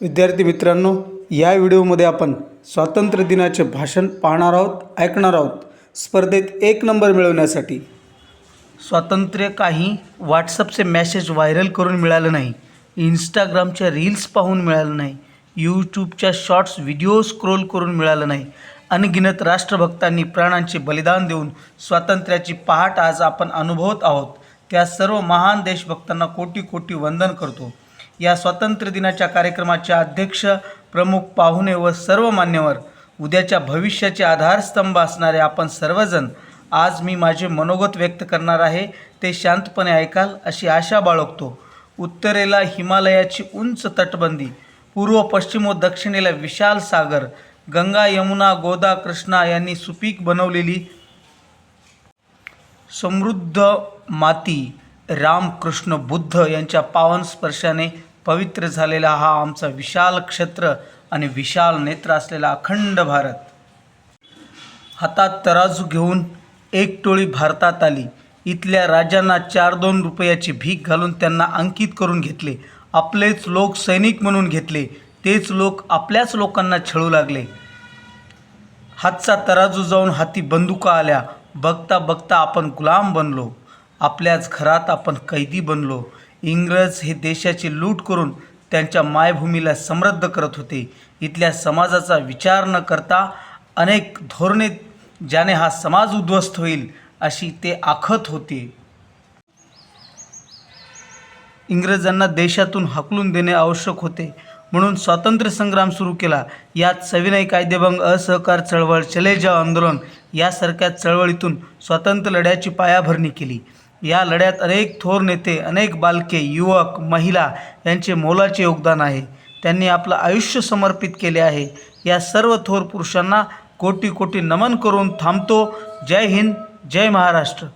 विद्यार्थी मित्रांनो या व्हिडिओमध्ये आपण स्वातंत्र्य दिनाचे भाषण पाहणार आहोत ऐकणार आहोत. स्पर्धेत एक नंबर मिळवण्यासाठी. स्वातंत्र्य काही व्हॉट्सअपचे मॅसेज व्हायरल करून मिळालं नाही. इंस्टाग्रामच्या रील्स पाहून मिळालं नाही. यूट्यूबच्या शॉर्ट्स व्हिडिओ स्क्रोल करून मिळालं नाही. अनगिनत राष्ट्रभक्तांनी प्राणांचे बलिदान देऊन स्वातंत्र्याची पहाट आज आपण अनुभवत आहोत. त्या सर्व महान देशभक्तांना कोटी कोटी वंदन करतो. या स्वातंत्र्य दिनाच्या कार्यक्रमाचे अध्यक्ष प्रमुख पाहुणे व सर्व मान्यवर उद्याच्या भविष्याचे आधारस्तंभ असणारे आपण सर्वजण आज मी माझे मनोगत व्यक्त करणार आहे ते शांतपणे ऐकाल अशी आशा बाळगतो. उत्तरेला हिमालयाची उंच तटबंदी पूर्व पश्चिम व दक्षिणेला विशाल सागर गंगा यमुना गोदा कृष्णा यांनी सुपीक बनवलेली समृद्ध माती रामकृष्ण बुद्ध यांच्या पावन स्पर्शाने पवित्र झालेला हा आमचा विशाल क्षेत्र आणि विशाल नेत्र असलेला अखंड भारत. हातात तराजू घेऊन एक टोळी भारतात आली. इथल्या राजांना चार दोन रुपयाची भीक घालून त्यांना अंकित करून घेतले. आपलेच लोक सैनिक म्हणून घेतले. तेच लोक आपल्याच लोकांना छळू लागले. हातचा तराजू जाऊन हाती बंदुका आल्या. बघता बघता आपण गुलाम बनलो. आपल्याच घरात आपण कैदी बनलो. इंग्रज हे देशाची लूट करून त्यांच्या मायभूमीला समृद्ध करत होते. इथल्या समाजाचा विचार न करता अनेक धोरणे ज्याने हा समाज उद्ध्वस्त होईल अशी ते आखत होते. इंग्रजांना देशातून हाकलून देणे आवश्यक होते. म्हणून स्वातंत्र्य संग्राम सुरू केला. यात सविनय कायदेभंग असहकार चळवळ चले जाव आंदोलन यासारख्या चळवळीतून स्वातंत्र्य लढ्याची पायाभरणी केली. या लढ्यात अनेक थोर नेते अनेक बालके युवक महिला यांचे मोलाचे योगदान आहे. त्यांनी आपलं आयुष्य समर्पित केले आहे. या सर्व थोर पुरुषांना कोटी कोटी नमन करून थांबतो. जय हिंद जय महाराष्ट्र.